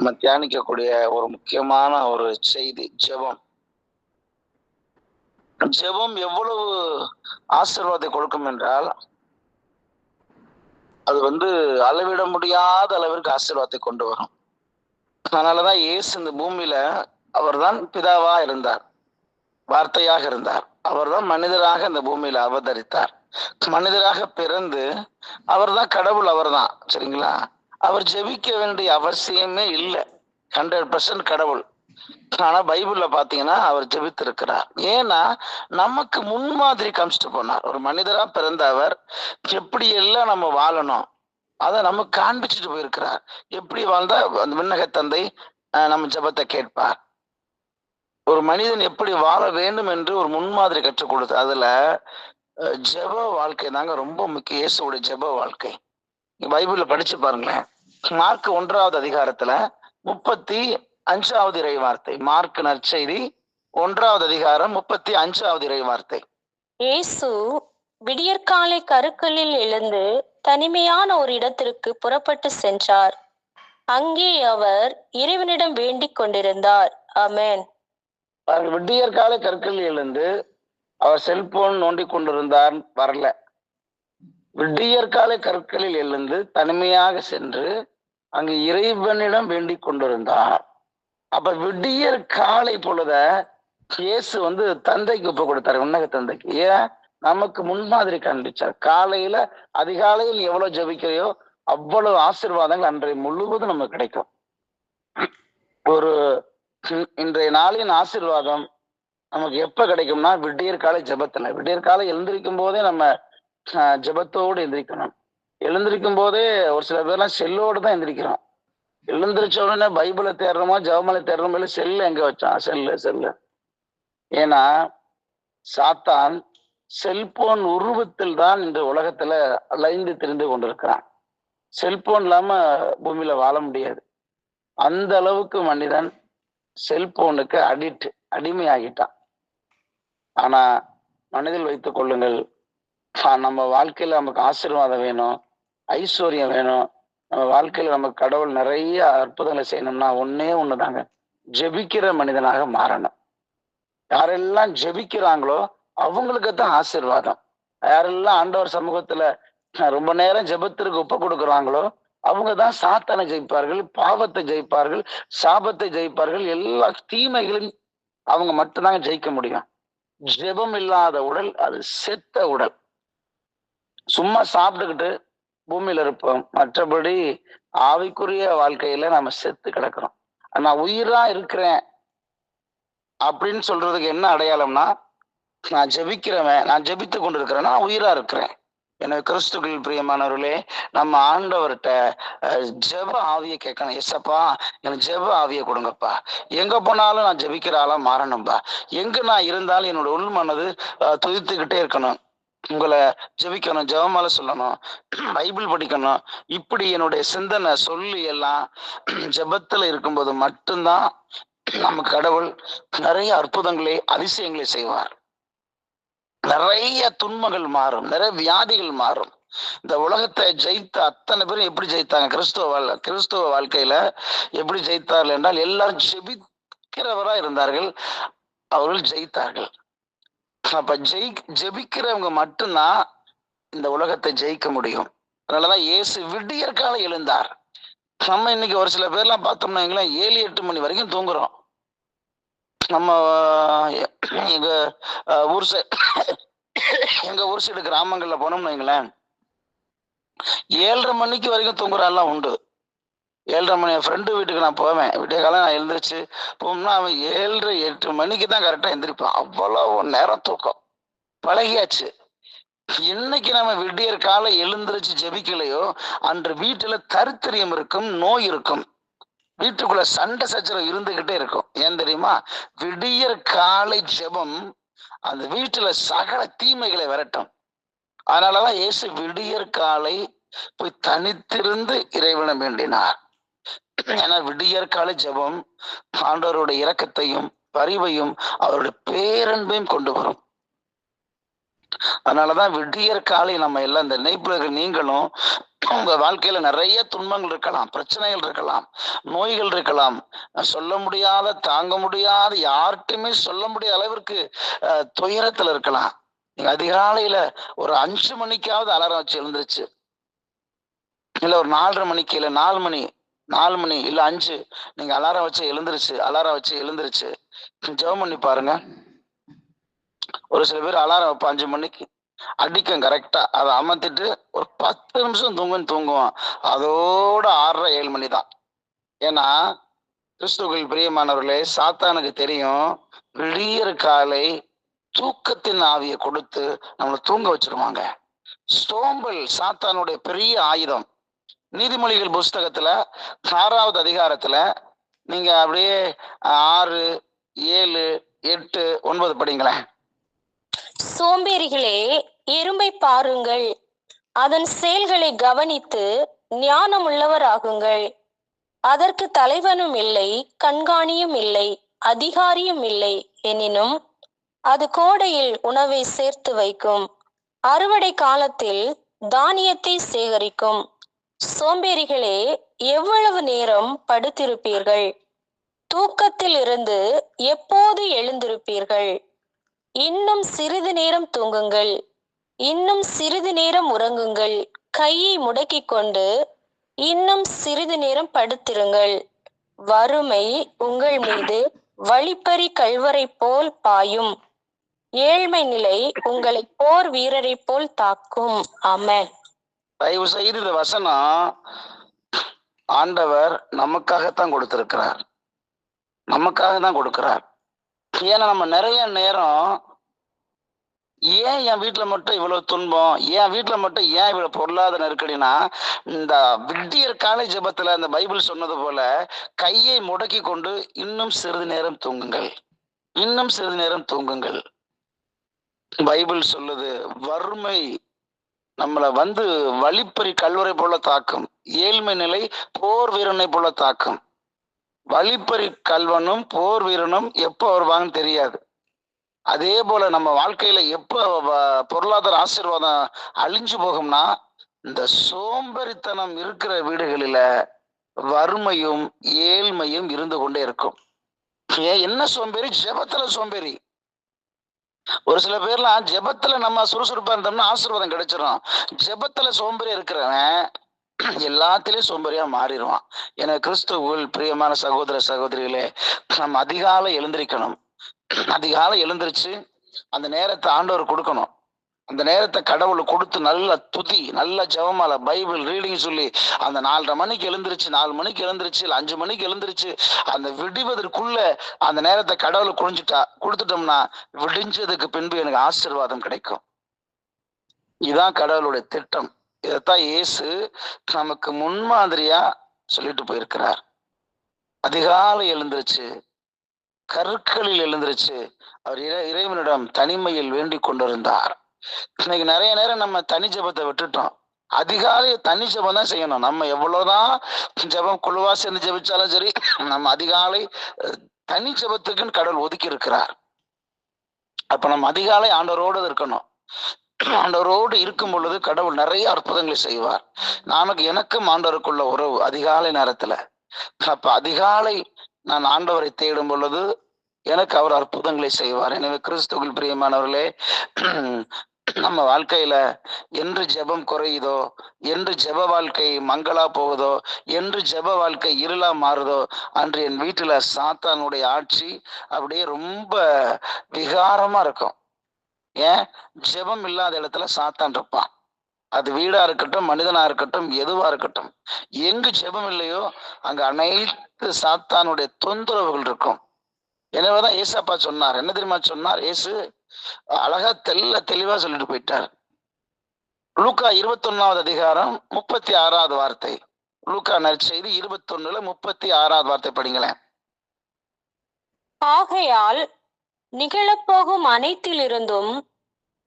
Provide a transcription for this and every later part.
நம்ம தியானிக்கக்கூடிய ஒரு முக்கியமான ஒரு செய்தி ஜெபம். ஜெபம் எவ்வளவு ஆசீர்வாதத்தை கொடுக்கும் என்றால் அது வந்து அளவிட முடியாத அளவிற்கு ஆசீர்வாதத்தை கொண்டு வரும். அதனாலதான் இயேசு இந்த பூமியில அவர்தான் பிதாவா இருந்தார். வார்த்தையாக இருந்தார். அவர்தான் மனிதராக இந்த பூமியில அவதரித்தார். மனிதராக பிறந்து அவர்தான் கடவுள் அவர்தான். சரிங்களா? அவர் ஜெபிக்க வேண்டிய அவசியமே இல்லை. ஹண்ட்ரட் பர்சன்ட் கடவுள். ஆனா பைபிள்ல பாத்தீங்கன்னா அவர் ஜெபித்திருக்கிறார். ஏன்னா நமக்கு முன்மாதிரி காமிச்சிட்டு போனார். ஒரு மனிதரா பிறந்த அவர் எப்படி எல்லாம் நம்ம வாழணும் அதை நமக்கு காண்பிச்சுட்டு போயிருக்கிறார். எப்படி வாழ்ந்தா அந்த விண்ணக தந்தை நம்ம ஜெபத்தை கேட்பார். ஒரு மனிதன் எப்படி வாழ வேண்டும் என்று ஒரு முன்மாதிரி கற்றுக் கொடுத்து அதுல ஜெப வாழ்க்கை தாங்க ரொம்ப முக்கிய. இயேசுடைய ஜெப வாழ்க்கை. பைபிள்ல படிச்சு பாருங்களேன். மார்க் ஒன்றாவது அதிகாரத்துல முப்பத்தி அஞ்சாவது இறை வார்த்தை. மார்க் நற்செய்தி ஒன்றாவது அதிகாரம் முப்பத்தி அஞ்சாவது இறை வார்த்தை. இயேசு விடியற்காலை கருக்கலில் எழுந்து தனிமையான ஒரு இடத்திற்கு புறப்பட்டு சென்றார். அங்கே அவர் இறைவனிடம் வேண்டிக் கொண்டிருந்தார். ஆமென். பாருங்க விடியற் காலை கற்கள் எழுந்து அவர் செல்போன் நோண்டி கொண்டிருந்தார் வரல. விடியற் காலை கற்களில் எழுந்து தனிமையாக சென்று அங்கு இறைவனிடம் வேண்டிக் கொண்டிருந்தார். அப்ப விடியற் காலை பொழுத இயேசு வந்து தந்தைக்கு ஒப்பு கொடுத்தாரு. உன்னக தந்தைக்கு. ஏன்? நமக்கு முன்மாதிரி காண்பிச்சார். காலையில அதிகாலையில் எவ்வளவு ஜெபிக்கிறையோ அவ்வளவு ஆசீர்வாதங்கள் அன்றைய முழுவதும் நமக்கு கிடைக்கும். ஒரு இன்றைய நாளின் ஆசிர்வாதம் நமக்கு எப்ப கிடைக்கும்னா விடியற் காலை ஜெபத்துல. விடியற் காலை எழுந்திருக்கும் போதே நம்ம ஜபத்தோடு ஜெபத்தோடு எந்திரிக்கணும். எழுந்திருக்கும் போதே ஒரு சில பேர்லாம் செல்லோடு தான் எழுந்திரிக்கிறோம் எழுந்திரிச்ச உடனே பைபிளை தேடுறோமா ஜெபமலை தேடுறோமோ இல்லை செல்லு எங்க வச்சான்? Cell cell. ஏன்னா சாத்தான் செல்போன் உருவத்தில் தான் இந்த உலகத்துல அலைந்து திரிந்து கொண்டிருக்கிறான். செல்போன் இல்லாம பூமியில வாழ முடியாது. அந்த அளவுக்கு மனிதன் செல்போனுக்கு அடிக்ட் அடிமையாகிட்டான். ஆனா மனதில் வைத்துக் கொள்ளுங்கள் நம்ம வாழ்க்கையில நமக்கு ஆசீர்வாதம் வேணும். ஐஸ்வர்யம் வேணும். நம்ம வாழ்க்கையில நம்ம கடவுள் நிறைய அற்புதங்களை செய்யணும்னா ஒன்னே ஒண்ணுதாங்க. ஜெபிக்கிற மனிதனாக மாறணும். யாரெல்லாம் ஜெபிக்கிறாங்களோ அவங்களுக்கு தான் ஆசீர்வாதம். யாரெல்லாம் ஆண்டவர் சமூகத்துல ரொம்ப நேரம் ஜெபத்திற்கு ஒப்பு கொடுக்குறாங்களோ அவங்க தான் சாத்தானை ஜெயிப்பார்கள் பாவத்தை ஜெயிப்பார்கள் சாபத்தை ஜெயிப்பார்கள் எல்லா தீமைகளையும் அவங்க மட்டும்தாங்க ஜெயிக்க முடியும். ஜெபம் இல்லாத உடல் அது செத்த உடல். சும்மா சாப்பிட்டுக்கிட்டு பூமியில இருப்போம். மற்றபடி ஆவிக்குரிய வாழ்க்கையில நம்ம செத்து கிடக்கிறோம். நான் உயிரா இருக்கிறேன் அப்படின்னு சொல்றதுக்கு என்ன அடையாளம்னா நான் ஜெபிக்கிறவன் நான் ஜெபித்து கொண்டு இருக்கிறேன்னா நான் உயிரா இருக்கிறேன். எனவே கிறிஸ்துக்கள் பிரியமானவர்களே நம்ம ஆண்டவர்கிட்ட ஜெப ஆவியை கேட்கணும். எஸ்ஸப்பா எனக்கு ஜெப ஆவியை கொடுங்கப்பா. எங்க போனாலும் நான் ஜெபிக்கிற ஆளா மாறணும்பா. எங்க நான் இருந்தாலும் என்னோட உள் மனது துதித்துக்கிட்டே இருக்கணும். உங்களை ஜெபிக்கணும் ஜெபமால சொல்லணும் பைபிள் படிக்கணும். இப்படி என்னுடைய சிந்தனை சொல்லி எல்லாம் ஜெபத்துல இருக்கும்போது மட்டும்தான் நம்ம கடவுள் நிறைய அற்புதங்களை அதிசயங்களை செய்வார். நிறைய துன்பங்கள் மாறும் நிறைய வியாதிகள் மாறும். இந்த உலகத்தை ஜெயித்த அத்தனை பேரும் எப்படி ஜெயித்தாங்க? கிறிஸ்துவ வாழ் கிறிஸ்துவ வாழ்க்கையில எப்படி ஜெயித்தார்கள் என்றால் எல்லாரும் ஜெபிக்கிறவரா இருந்தார்கள் அவர்கள் ஜெயித்தார்கள். அப்ப ஜெயி ஜெபிக்கிறவங்க மட்டும்தான் இந்த உலகத்தை ஜெயிக்க முடியும். அதனாலதான் இயேசு விடியற்கால எழுந்தார். நம்ம இன்னைக்கு ஒரு சில பேர்லாம் பார்த்தோம்னா வைங்களேன், ஏழு எட்டு மணி வரைக்கும் தூங்குறோம். நம்ம எங்க ஊர் சைடு எங்க ஊர் சைடு கிராமங்கள்ல போனோம்னு வைங்களேன் ஏழரை மணிக்கு வரைக்கும் தூங்குறான்லாம் உண்டு. ஏழரை மணி என் ஃப்ரெண்டு வீட்டுக்கு நான் போவேன். விடிய காலம் நான் எழுந்திரிச்சு போகணும்னா அவன் ஏழரை எட்டு மணிக்கு தான் கரெக்டாக எந்திரிப்பான். அவ்வளோ நேரம் தூக்கம். பழகியாச்சு. இன்னைக்கு நம்ம விடியற் காலை எழுந்திரிச்சு ஜெபிக்கலையோ அன்று வீட்டுல தருத்திரியம் இருக்கும் நோய் இருக்கும். வீட்டுக்குள்ள சண்டை சச்சரவு இருந்துகிட்டே இருக்கும். ஏன் தெரியுமா? விடியற் காலை ஜெபம் அந்த வீட்டுல சகல தீமைகளை விரட்டும். அதனாலதான் இயேசு விடியற் காலை போய் தனித்திருந்து இறைவனம் வேண்டினார். ஏன்னா விடியற் காலை ஆண்டவருடைய இரக்கத்தையும் பரிவையும் அவருடைய பேரன்பையும் கொண்டு வரும். அதனாலதான் விடியற் காலை நம்ம எல்லாம் இந்த நெய்ப்பிலர்கள் நீங்களும் உங்க வாழ்க்கையில நிறைய துன்பங்கள் இருக்கலாம் பிரச்சனைகள் இருக்கலாம் நோய்கள் இருக்கலாம். சொல்ல முடியாத தாங்க முடியாத யார்கிட்டயுமே சொல்ல முடியாத அளவிற்கு அஹ், துயரத்துல இருக்கலாம். நீங்க அதிகாலையில ஒரு அஞ்சு மணிக்காவது அலாரம் வச்சு எழுந்துருச்சு. இல்ல ஒரு நாலரை மணிக்கு இல்ல நாலு மணி நாலு மணி இல்ல அஞ்சு. நீங்க அலாரம் வச்சு எழுந்துருச்சு அலாரம் வச்சு எழுந்துருச்சு. ஜெபம் பண்ணி பாருங்க. ஒரு சில பேர் அலாரம் வைப்போம் அஞ்சு மணிக்கு. அடிக்கும் கரெக்டா அதை அமர்த்திட்டு ஒரு பத்து நிமிஷம் தூங்குன்னு தூங்குவான். அதோட ஆறரை ஏழு மணி தான். ஏன்னா கிறிஸ்துவில் பிரியமானவர்களே சாத்தானுக்கு தெரியும் விடியற் காலை தூக்கத்தின் ஆவியை கொடுத்து நம்மளை தூங்க வச்சிருவாங்க. சோம்பல் சாத்தானுடைய பெரிய ஆயுதம். நீதிமொழிகள் புஸ்தகத்துல ஆறாவது அதிகாரத்துல நீங்க அப்படியே ஆறு ஏழு எட்டு ஒன்பது படிங்களேன். சோம்பேறிகளே எறும்பை பாருங்கள். அதன் செயல்களை கவனித்து ஞானம் உள்ளவராகுங்கள் அதற்கு தலைவனும் இல்லை கண்காணியும் இல்லை அதிகாரியும் இல்லை எனினும் அது கோடையில் உணவை சேர்த்து வைக்கும். அறுவடை காலத்தில் தானியத்தை சேகரிக்கும். சோம்பேறிகளே எவ்வளவு நேரம் படுத்திருப்பீர்கள்? தூக்கத்தில் இருந்து எப்போது எழுந்திருப்பீர்கள்? இன்னும் சிறிது நேரம் தூங்குங்கள். இன்னும் சிறிது நேரம் உறங்குங்கள். கையை முடக்கிக் கொண்டு இன்னும் சிறிது நேரம் படுத்திருங்கள். வறுமை உங்கள் மீது வழிப்பறி கல்வரை போல் பாயும். ஏழ்மை நிலை உங்களை போர் வீரரை போல் தாக்கும். அமன் தயவு செய்து இந்த வசனம் ஆண்டவர் நமக்காகத்தான் கொடுத்திருக்கிறார். நமக்காக தான் கொடுக்கிறார். ஏன்னா நம்ம நிறைய நேரம் ஏன் என் வீட்டுல மட்டும் இவ்வளவு துன்பம்? என் வீட்டில் மட்டும் ஏன் இவ்வளவு பொருளாதார நெருக்கடினா இந்த விட்டியர் காலை ஜபத்தில் அந்த பைபிள் சொன்னது போல கையை முடக்கி கொண்டு இன்னும் சிறிது நேரம் தூங்குங்கள். இன்னும் சிறிது நேரம் தூங்குங்கள். பைபிள் சொல்லுது வறுமை நம்மளை வந்து வழிப்பறி கல்வரை போல தாக்கும் ஏழ்மை நிலை போர் வீரனை போல தாக்கும். வழிப்பறி கல்வனும் போர் வீரனும் எப்போ வருவாங்கன்னு தெரியாது. அதே போல நம்ம வாழ்க்கையில எப்போ வ- பொருளாதார ஆசீர்வாதம் அழிஞ்சு போகும்னா இந்த சோம்பேறித்தனம் இருக்கிற வீடுகளில வறுமையும் ஏழ்மையும் இருந்து கொண்டே இருக்கும். ஏன் என்ன சோம்பேறி? ஜெபத்துல சோம்பேறி. ஒரு சில பேர்லாம் ஜெபத்துல நம்ம சுறுசுறுப்பா இருந்தோம்னா ஆசீர்வாதம் கிடைச்சிரும். ஜெபத்துல சோம்பேறி இருக்கிறவன் எல்லாத்திலயும் சோம்பேறியா மாறிடுவான். என கிறிஸ்துவுள் பிரியமான சகோதர சகோதரிகளே நம்ம அதிகாலை எழுந்திருக்கணும். அதிகாலை எழுந்திருச்சு அந்த நேரத்தை ஆண்டவர் கொடுக்கணும். அந்த நேரத்தை கடவுள் கொடுத்து நல்ல துதி நல்ல ஜபமால பைபிள் ரீடிங் சொல்லி அந்த நாலரை மணிக்கு எழுந்திருச்சு நாலு மணிக்கு எழுந்திருச்சு இல்லை அஞ்சு மணிக்கு எழுந்திருச்சு அந்த விடுவதற்குள்ள அந்த நேரத்தை கடவுளை குடிஞ்சிட்டா கொடுத்துட்டோம்னா விடிஞ்சதுக்கு பின்பு எனக்கு ஆசீர்வாதம் கிடைக்கும். இதுதான் கடவுளுடைய திட்டம். இதைத்தான் இயேசு நமக்கு முன்மாதிரியா சொல்லிட்டு போயிருக்கிறார். அதிகாலை எழுந்திருச்சு கற்களில் எழுந்திருச்சு அவர் இறை இறைவனிடம் தனிமையில் வேண்டிக் கொண்டிருந்தார். இன்னைக்கு நிறைய நேரம் நம்ம தனி ஜெபத்தை விட்டுட்டோம். அதிகாலை தனி ஜபம் தான் செய்யணும். நம்ம எவ்வளவுதான் ஜெபம் குழுவா சேர்ந்து ஜெபிச்சாலும் சரி நம்ம அதிகாலை தனி ஜபத்துக்குன்னு கடவுள் ஒதுக்கி இருக்கிறார். அப்ப நம்ம அதிகாலை ஆண்டவரோடு இருக்கணும். ஆண்டவரோடு இருக்கும் பொழுது கடவுள் நிறைய அற்புதங்களை செய்வார். நமக்கு எனக்கும் ஆண்டவருக்குள்ள உறவு அதிகாலை நேரத்துல. அப்ப அதிகாலை நான் ஆண்டவரை தேடும் பொழுது எனக்கு அவர் அற்புதங்களை செய்வார். எனவே கிறிஸ்துவில் பிரியமானவர்களே நம்ம வாழ்க்கையில என்று ஜெபம் குறையுதோ என்று ஜெப வாழ்க்கை மங்களா போகுதோ என்று ஜெப வாழ்க்கை இருளா மாறுதோ அன்று என் வீட்டுல சாத்தானுடைய ஆட்சி அப்படியே ரொம்ப விகாரமா இருக்கும். ஏன்? ஜெபம் இல்லாத இடத்துல சாத்தான் இருப்பான். அது வீடா இருக்கட்டும் மனிதனா இருக்கட்டும் எதுவா இருக்கட்டும். எங்கு ஜெபம் இல்லையோ அங்க அனைத்து சாத்தானுடைய தொந்தரவுகள் இருக்கும். எனவேதான் ஏசப்பா சொன்னார். என்ன தெரியுமா சொன்னார்? ஏசு அழகா தெல்ல தெளிவா சொல்லிட்டு போயிட்டார். லூக்கா இருபத்தொன்னாவது அதிகாரம் முப்பத்தி ஆறாவது வார்த்தை. லூக்கா நற்செய்தி இருபத்தொன்னுல முப்பத்தி ஆறாவது வார்த்தை படிங்களேன். ஆகையால் நிகழப்போகும் அனைத்திலிருந்தும்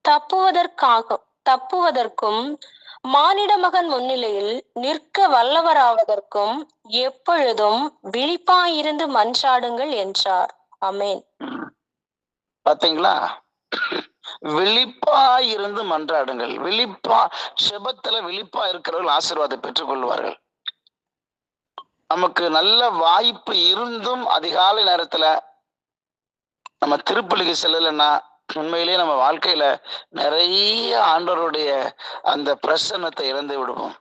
தப்புவதற்காக தப்புவதற்கும் மானிட மகன் முன்னிலையில் நிற்க வல்லவராவதற்கும் எப்பொழுதும் விழிப்பாயிருந்து மன்றாடுங்கள் என்றார். அமேன். பாத்தீங்களா? விழிப்பாய் இருந்து மன்றாடுங்கள். விழிப்பா செபத்துல விழிப்பா இருக்கிறவர்கள் ஆசீர்வாதம் பெற்றுக் கொள்வார்கள் நமக்கு நல்ல வாய்ப்பு இருந்தும் அதிகாலை நேரத்துல நம்ம திருப்பலிக்கு செல்லலைன்னா உண்மையிலேயே நம்ம வாழ்க்கையில நிறைய ஆண்டவருடைய அந்த பிரசன்னத்தை இழந்து விடுவோம்.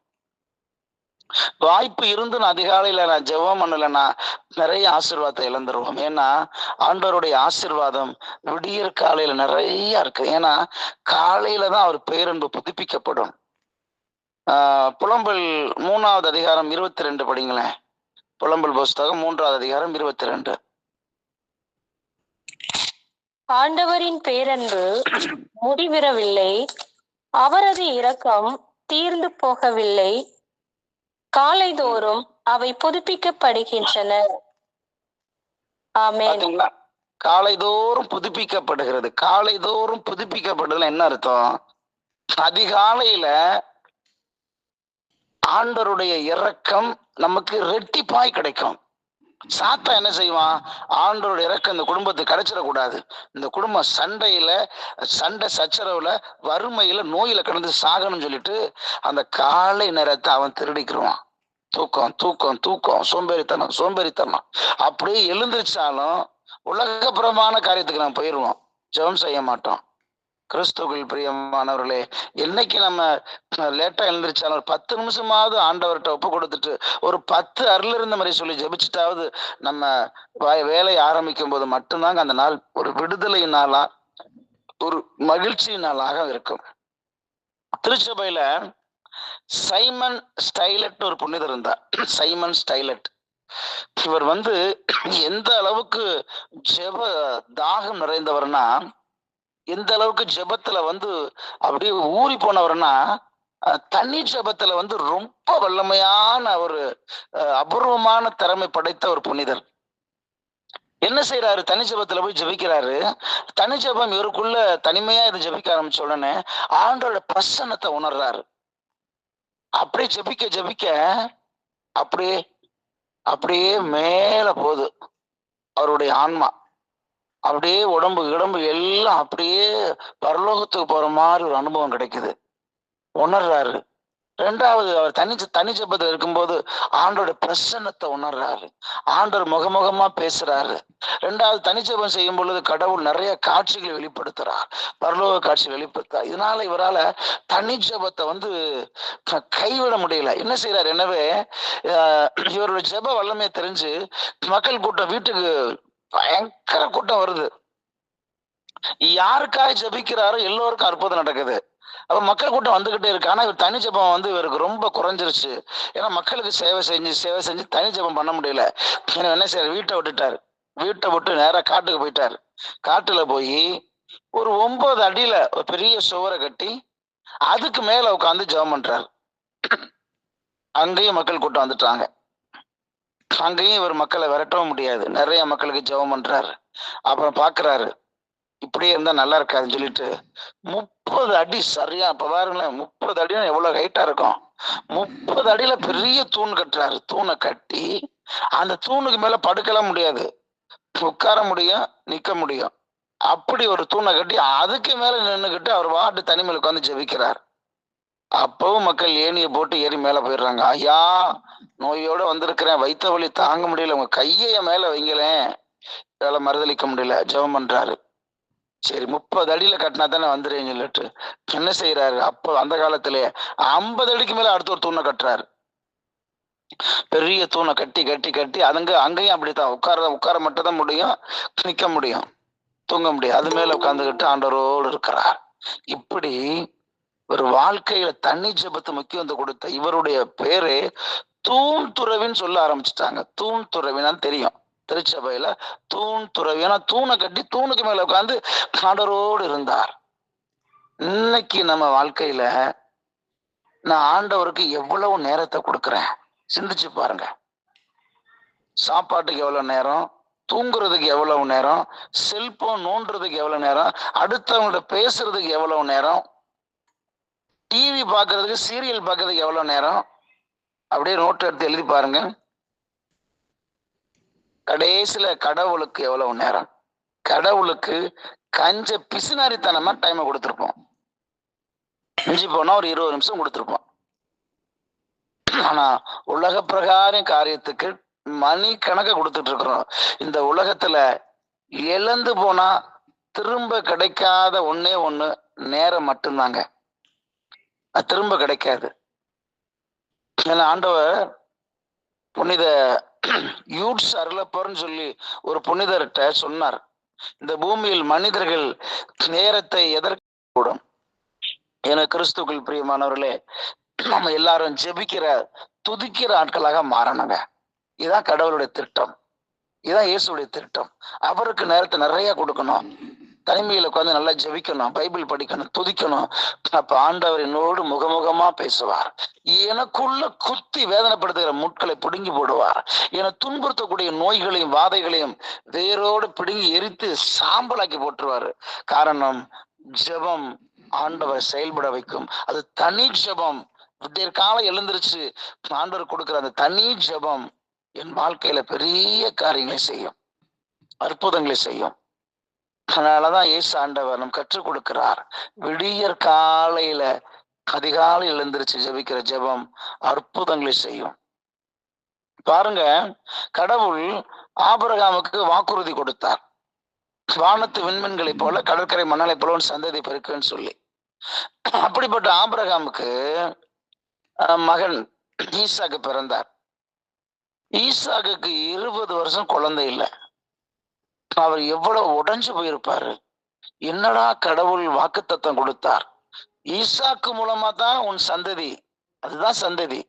வாய்ப்பு இருந்து நான் அதிகாலையில நான் ஜெபம் பண்ணலைன்னா நிறைய ஆசீர்வாதத்தை இழந்துருவோம். ஏன்னா ஆண்டவருடைய ஆசீர்வாதம் விடியற் காலையில நிறைய இருக்கு. ஏன்னா காலையில தான் அவர் பேரன்பு புதுப்பிக்கப்படும். ஆஹ் புலம்பல் மூணாவது அதிகாரம் இருபத்தி ரெண்டு படிங்களேன். புலம்பல் புஸ்தகம் மூன்றாவது அதிகாரம் இருபத்தி ரெண்டு ஆண்டவரின் பேரன்பு முடிவிறவில்லை அவரது இரக்கம் தீர்ந்து போகவில்லை. காலைதோறும் அவை புதுப்பிக்கப்படுகின்றன. ஆமென். காலைதோறும் புதுப்பிக்கப்படுகிறது. காலைதோறும் புதுப்பிக்கப்படுதுல என்ன அர்த்தம்? அதிகாலையில ஆண்டருடைய இரக்கம் நமக்கு ரெட்டிப்பாய் கிடைக்கும். சாத்தா என்ன செய்வான்? ஆண்டோட இறக்க இந்த குடும்பத்துக்கு கிடைச்சிடக்கூடாது இந்த குடும்பம் சண்டையில சண்டை சச்சரவுல வறுமையில நோயில கடந்து சாகணும்னு சொல்லிட்டு அந்த காலை நேரத்தை அவன் திருடிக்கிருவான். தூக்கம் தூக்கம் தூக்கம் சோம்பேறித்தனம் சோம்பேறித்தனம். அப்படியே எழுந்திருச்சாலும் உலகப்புறமான காரியத்துக்கு நான் போயிடுவோம் ஜெபம் செய்ய மாட்டோம். கிறிஸ்துவில் பிரியமானவர்களே என்னைக்கு நம்ம லேட்டா எழுந்திரிச்சாலும் ஒரு பத்து நிமிஷமாவது ஆண்டவர்கிட்ட ஒப்பு கொடுத்துட்டு ஒரு பத்து அருள் இருந்த மாதிரி சொல்லி ஜபிச்சுட்டாவது நம்ம வேலை வேலையை ஆரம்பிக்கும் போது மட்டும்தாங்க அந்த நாள் ஒரு விடுதலை நாளா ஒரு மகிழ்ச்சி நாளாக இருக்கும். திருச்சபையில சைமன் ஸ்டைலட் ஒரு புனிதர் இருந்தார். Simon Stylite. இவர் வந்து எந்த அளவுக்கு ஜெப தாகம் நிறைந்தவர்னா எந்த அளவுக்கு ஜெபத்துல வந்து அப்படியே ஊறி போனவர்னா தனி ஜெபத்துல வந்து ரொம்ப வல்லமையான ஒரு அபூர்வமான திறமை படைத்த ஒரு புனிதர். என்ன செய்யறாரு தனி ஜெபத்துல போய் ஜபிக்கிறாரு. தனி ஜெபம் இவருக்குள்ள தனிமையா இது ஜபிக்க ஆரம்பிச்ச உடனே ஆண்டோட பிரசன்னத்தை உணர்றாரு. அப்படியே ஜெபிக்க ஜெபிக்க அப்படியே அப்படியே மேல போகுது அவருடைய ஆன்மா. அப்படியே உடம்பு கிடம்பு எல்லாம் அப்படியே பரலோகத்துக்கு போற மாதிரி ஒரு அனுபவம் கிடைக்குது. உணர்றாரு. ரெண்டாவது அவர் தனி தனி ஜெபத்துல இருக்கும்போது ஆண்டோட பிரசன்னத்தை உணர்றாரு. ஆண்டவர் முகமுகமா பேசுறாரு. ரெண்டாவது தனிச்சபம் செய்யும் பொழுது கடவுள் நிறைய காட்சிகளை வெளிப்படுத்துறார். பரலோக காட்சி வெளிப்படுத்தார் இதனால இவரால தனிச்சபத்தை வந்து கைவிட முடியல. என்ன செய்யறாரு எனவே இவரோட இவருடைய ஜெப வல்லமையை தெரிஞ்சு மக்கள் கூட்டம் வீட்டுக்கு பயங்கர கூட்டம் வருது. யாருக்காக ஜெபிக்கிறாரோ எல்லோருக்கும் அற்புதம் நடக்குது. அப்ப மக்கள் கூட்டம் வந்துகிட்டே இருக்கு. ஆனா இவர் தனி ஜெபம் வந்து இவருக்கு ரொம்ப குறைஞ்சிருச்சு. ஏன்னா மக்களுக்கு சேவை செஞ்சு சேவை செஞ்சு தனி ஜெபம் பண்ண முடியல. என்ன செய்யறாரு வீட்டை விட்டுட்டாரு. வீட்டை விட்டு நேரா காட்டுக்கு போயிட்டாரு. காட்டுல போய் ஒரு ஒன்பது அடியில ஒரு பெரிய சுவரை கட்டி அதுக்கு மேல உட்காந்து ஜெபம் பண்றாரு. அங்கேயும் மக்கள் கூட்டம் வந்துட்டாங்க. அங்கேயும் இவர் மக்களை விரட்டவும் முடியாது. நிறைய மக்களுக்கு ஜெபம் பண்றாரு. அப்புறம் பாக்குறாரு இப்படியே இருந்தா நல்லா இருக்காதுன்னு சொல்லிட்டு முப்பது அடி சரியா இப்ப பாருங்களேன் முப்பது அடினா எவ்வளவு ஹைட்டா இருக்கும்? முப்பது அடியில பெரிய தூண் கட்டுறாரு. தூணை கட்டி அந்த தூணுக்கு மேல படுக்கலாம் முடியாது. உட்கார முடியும் நிக்க முடியும். அப்படி ஒரு தூணை கட்டி அதுக்கு மேல நின்றுக்கிட்டு அவர் வாட்டு தனிமையில் உட்காந்து ஜெபிக்கிறார். அப்பவும் மக்கள் ஏணியை போட்டு ஏறி மேல போயிடுறாங்க. ஐயா நோயோட வந்திருக்கிறேன். வைத்த வழி தாங்க முடியல. உங்க கையை மேல வைங்களேன். வேலை மறுதளிக்க முடியல. ஜெபம் பண்றாரு. சரி முப்பது அடியில கட்டினா தானே வந்துடுறேன்னு சொல்லிட்டு. என்ன செய்யறாரு அப்ப அந்த காலத்திலே ஐம்பது அடிக்கு மேல அடுத்த ஒரு தூணை கட்டுறாரு. பெரிய தூணை கட்டி கட்டி கட்டி அதுங்க அங்கேயும் அப்படித்தான். உட்கார உட்கார மட்டும் தான் முடியும். நிக்க முடியும். தூங்க முடியும் அது மேல உட்காந்துக்கிட்டு ஆண்டவரோடு இருக்கிறார். இப்படி ஒரு வாழ்க்கையில தண்ணி ஜெபத்து முக்கியத்துவம் கொடுத்த இவருடைய பேரு தூண் துறவின்னு சொல்ல ஆரம்பிச்சுட்டாங்க. தூண் துறவினான்னு தெரியும். திருச்சபையில தூண் துறவி. ஏன்னா தூணை கட்டி தூணுக்கு மேல உட்காந்து ஆண்டவரோடு இருந்தார். இன்னைக்கு நம்ம வாழ்க்கையில நான் ஆண்டவருக்கு எவ்வளவு நேரத்தை கொடுக்குறேன்? சிந்திச்சு பாருங்க. சாப்பாட்டுக்கு எவ்வளவு நேரம்? தூங்குறதுக்கு எவ்வளவு நேரம்? செல்போன் நோண்டுறதுக்கு எவ்வளவு நேரம்? அடுத்தவங்கள்ட்ட பேசுறதுக்கு எவ்வளவு நேரம்? டிவி பார்க்கறதுக்கு சீரியல் பார்க்கறதுக்கு எவ்வளோ நேரம்? அப்படியே நோட்டு எடுத்து எழுதி பாருங்க. கடைசியில் கடவுளுக்கு எவ்வளவு நேரம்? கடவுளுக்கு கஞ்ச பிசுனாரித்தனமா டைமை கொடுத்துருப்போம். மிஞ்சி போனா ஒரு இருபது நிமிஷம் கொடுத்துருப்போம். ஆனா உலக பிரகாரம் காரியத்துக்கு மணி கணக்கை கொடுத்துட்டு இருக்கிறோம் இந்த உலகத்துல இழந்து போனா திரும்ப கிடைக்காத ஒன்னே ஒன்று நேரம் மட்டும்தாங்க. அது திரும்ப கிடைக்காது. ஏன்னா ஆண்டவர் புனித யூட்ஸ் அருளப்பர்னு சொல்லி ஒரு புனிதர்கிட்ட சொன்னார். இந்த பூமியில் மனிதர்கள் நேரத்தை எதற்கு கூடும் என கிறிஸ்துக்கள் பிரியமானவர்களே நம்ம எல்லாரும் ஜெபிக்கிற துதிக்கிற ஆட்களாக மாறணுங்க. இதுதான் கடவுளுடைய திட்டம் இதுதான் இயேசுடைய திட்டம் அவருக்கு நேரத்தை நிறைய கொடுக்கணும். தனிமையில உட்காந்து நல்லா ஜெபிக்கணும் பைபிள் படிக்கணும் துதிக்கணும். அப்ப ஆண்டவர் என்னோடு முகமுகமா பேசுவார். எனக்குள்ள குத்தி வேதனைப்படுத்துகிற முட்களை பிடுங்கி போடுவார். என துன்புறுத்தக்கூடிய நோய்களையும் வாதைகளையும் வேரோடு பிடுங்கி எரித்து சாம்பலாக்கி போட்டுருவாரு. காரணம் ஜெபம் ஆண்டவர் செயல்பட வைக்கும். அது தனி ஜெபம். விடியற் காலம் எழுந்திருச்சு ஆண்டவர் கொடுக்கிற அந்த தனி ஜெபம் என் வாழ்க்கையில பெரிய காரியங்களை செய்யும். அற்புதங்களை செய்யும். அதனாலதான் இயேசு ஆண்டவர் நம் கற்றுக் கொடுக்கிறார். விடியற் காலையில அதிகாலை எழுந்திருச்சு ஜெபிக்கிற ஜெபம் அற்புதங்களை செய்யும். பாருங்க கடவுள் ஆபரகாமுக்கு வாக்குறுதி கொடுத்தார். வானத்து விண்மீன்களை போல கடற்கரை மணலை போல ஒரு சந்ததி பெருக்குன்னு சொல்லி. அப்படிப்பட்ட ஆபரகாமுக்கு மகன் ஈசாக்கு பிறந்தார். ஈசாக்கு இருபது வருஷம் குழந்தை இல்லை. அவர் எவ்வளவு உடைஞ்சு போயிருப்பாரு. என்னடா கடவுள் வாக்குத்தத்தம் கொடுத்தார். ஈசாக்கு மூலமா தான் உன் சந்ததி. அதுதான் சந்ததி.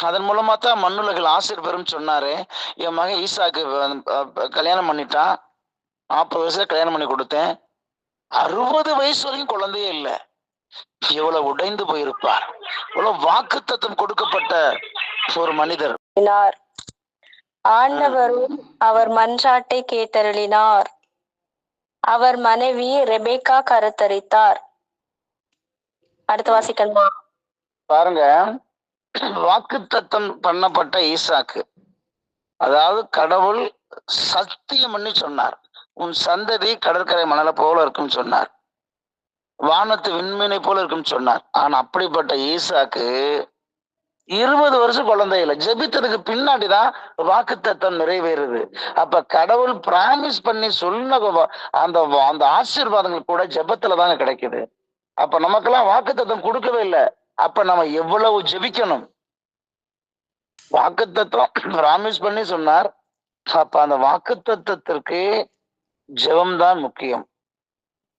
அதன் மூலமா தான் மண்ணுலகில் ஆசிர் பெறும் சொன்னாரு. என் மகன் ஈசாக்கு கல்யாணம் பண்ணிட்டான். நாற்பது வயசுல கல்யாணம் பண்ணி கொடுத்தேன். அறுபது வயசு வரைக்கும் குழந்தையே இல்லை. எவ்வளவு உடைந்து போயிருப்பார். இவ்வளவு வாக்குத்தத்தம் கொடுக்கப்பட்ட ஒரு மனிதர். ஆண்டவரும் அவர் மன்றாட்டை கேட்டருளினார். அவர் மனைவி ரெபேக்கா கருத்தரித்தார். அடுத்து வாசிக்கணுமா? பாருங்க. வாக்குத்தத்தம் பண்ணப்பட்ட ஈசாக்கு. அதாவது கடவுள் சத்தியம் சொன்னார். உன் சந்ததி கடற்கரை மணலை போல இருக்கும்னு சொன்னார். வானத்து விண்மீனை போல இருக்கும்னு சொன்னார். ஆனா அப்படிப்பட்ட ஈசாக்கு இருபது வருஷம் குழந்தை இல்லை. ஜெபித்ததுக்கு பின்னாடிதான் வாக்குத்தத்தம் நிறைவேறுது. அப்ப கடவுள் பிராமிஸ் பண்ணி சொன்ன அந்த அந்த ஆசீர்வாதங்கள் கூட ஜெபத்துல தாங்க கிடைக்குது. அப்ப நமக்கெல்லாம் வாக்குத்தத்தம் கொடுக்கவே இல்லை. அப்ப நம்ம எவ்வளவு ஜெபிக்கணும்? வாக்குத்தத்தம் பிராமிஸ் பண்ணி சொன்னார். அப்ப அந்த வாக்குத்தத்தத்திற்கு ஜெபம் தான் முக்கியம்.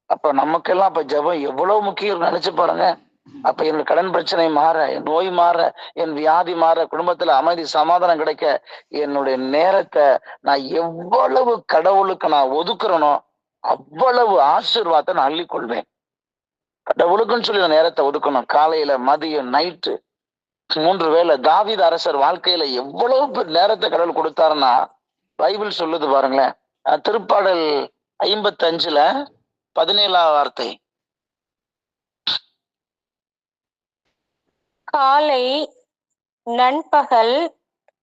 அப்ப நமக்கெல்லாம் அப்ப ஜெபம் எவ்வளவு முக்கியம் நினைச்சு பாருங்க. அப்ப என்னோட கடன் பிரச்சனை மாற என் நோய் மாற என் வியாதி மாற குடும்பத்துல அமைதி சமாதானம் கிடைக்க என்னுடைய நேரத்தை நான் எவ்வளவு கடவுளுக்கு நான் ஒதுக்குறேனோ அவ்வளவு ஆசீர்வாதத்தை நான் அள்ளிக்கொள்வேன். கடவுளுக்குன்னு சொல்லி நான் நேரத்தை ஒதுக்கணும். காலையில மதியம் நைட்டு மூன்று வேளை தாவித அரசர் வாழ்க்கையில எவ்வளவு நேரத்தை கடவுள் கொடுத்தாருன்னா பைபிள் சொல்லுது பாருங்களேன். திருப்பாடல் ஐம்பத்தி அஞ்சுல பதினேழாவது வார்த்தை. காலை நண்பகல்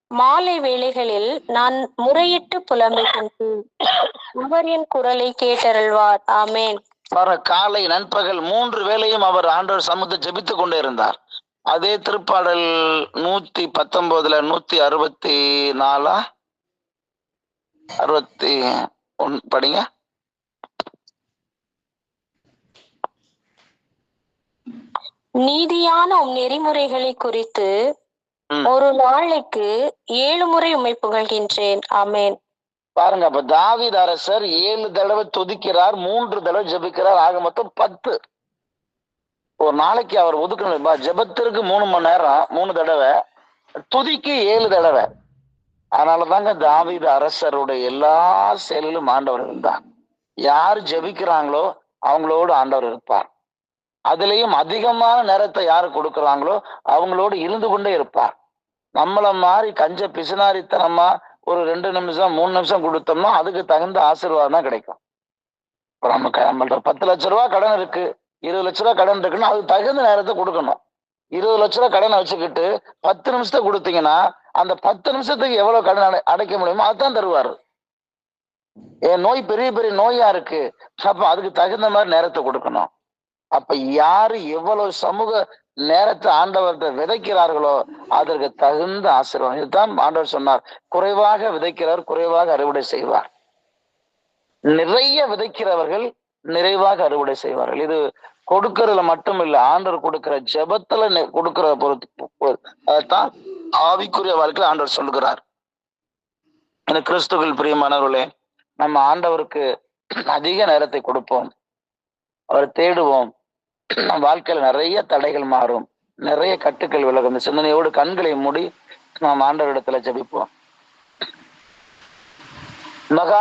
மாலை வேளைகளில் நான் முறையிட்டு புலம்புகின்றேன். அவர் என் குரலை கேட்டருள்வார். ஆமேன். காலை நண்பகல் மூன்று வேளையும் அவர் ஆண்டவர் சமூகத்தை ஜபித்துக் கொண்டே இருந்தார் அதே திருப்பாடல் நூத்தி பத்தொன்பதுல நூத்தி அறுபத்தி நாலா? அறுபத்தி ஒன் படிங்க. நீதியான உம் நெறிமுறைகளை குறித்து. ஒரு நாளைக்கு ஏழு முறை உம்மை புகழ்கின்றேன். ஆமேன். பாருங்க அப்ப தாவீது அரசர் ஏழு தடவை துதிக்கிறார் மூன்று தடவை ஜெபிக்கிறார் ஆக மொத்தம் பத்து. ஒரு நாளைக்கு அவர் ஒதுக்கணும். ஜெபத்திற்கு மூணு மணி நேரம் மூணு தடவை. துதிக்கு ஏழு தடவை. அதனாலதாங்க தாவீது அரசருடைய எல்லா செயலிலும் ஆண்டவர் இருந்தார். யார் ஜெபிக்கிறாங்களோ அவங்களோடு ஆண்டவர் இருப்பார். அதுலேயும் அதிகமான நேரத்தை யார் கொடுக்குறாங்களோ அவங்களோடு இருந்து கொண்டே இருப்பார். நம்மள மாதிரி கஞ்ச பிசுனாரித்தனமா ஒரு ரெண்டு நிமிஷம் மூணு நிமிஷம் கொடுத்தோம்னா அதுக்கு தகுந்த ஆசீர்வாதம் தான் கிடைக்கும். இப்போ நம்ம நம்மள்ட்ட பத்து லட்ச ரூபா கடன் இருக்கு. இருபது லட்ச ரூபா கடன் இருக்குன்னா அது தகுந்த நேரத்தை கொடுக்கணும். இருபது லட்ச ரூபா கடனை வச்சுக்கிட்டு பத்து நிமிஷத்தை கொடுத்தீங்கன்னா அந்த பத்து நிமிஷத்துக்கு எவ்வளவு கடன் அடை- அடைக்க முடியுமோ அதுதான் தருவாரு. என் நோய் பெரிய பெரிய நோயா இருக்கு. அப்ப அதுக்கு தகுந்த மாதிரி நேரத்தை கொடுக்கணும். அப்ப யாரு எவ்வளவு சமூக நேரத்தை ஆண்டவர்கிட்ட விதைக்கிறார்களோ அதற்கு தகுந்த ஆசீர்வாதம். இதுதான் ஆண்டவர் சொன்னார். குறைவாக விதைக்கிறவர் குறைவாக அறுவடை செய்வார். நிறைய விதைக்கிறவர்கள் நிறைவாக அறுவடை செய்வார்கள். இது கொடுக்கறதுல மட்டும் இல்ல ஆண்டவர் கொடுக்கிற ஜெபத்துல கொடுக்கிற பொறுத்து அதைத்தான் ஆவிக்குரிய வாழ்க்கையில் ஆண்டவர் சொல்லுகிறார். இந்த கிறிஸ்துவில் பிரியமானவர்களே நம்ம ஆண்டவருக்கு அதிக நேரத்தை கொடுப்போம். அவரை தேடுவோம். வாழ்க்கையில நிறைய தடைகள் மாறும். நிறைய கட்டுக்கள் விலகும். இந்த சிந்தனையோடு கண்களை மூடி நாம் ஆண்டவரிடத்துல ஜபிப்போம். மகா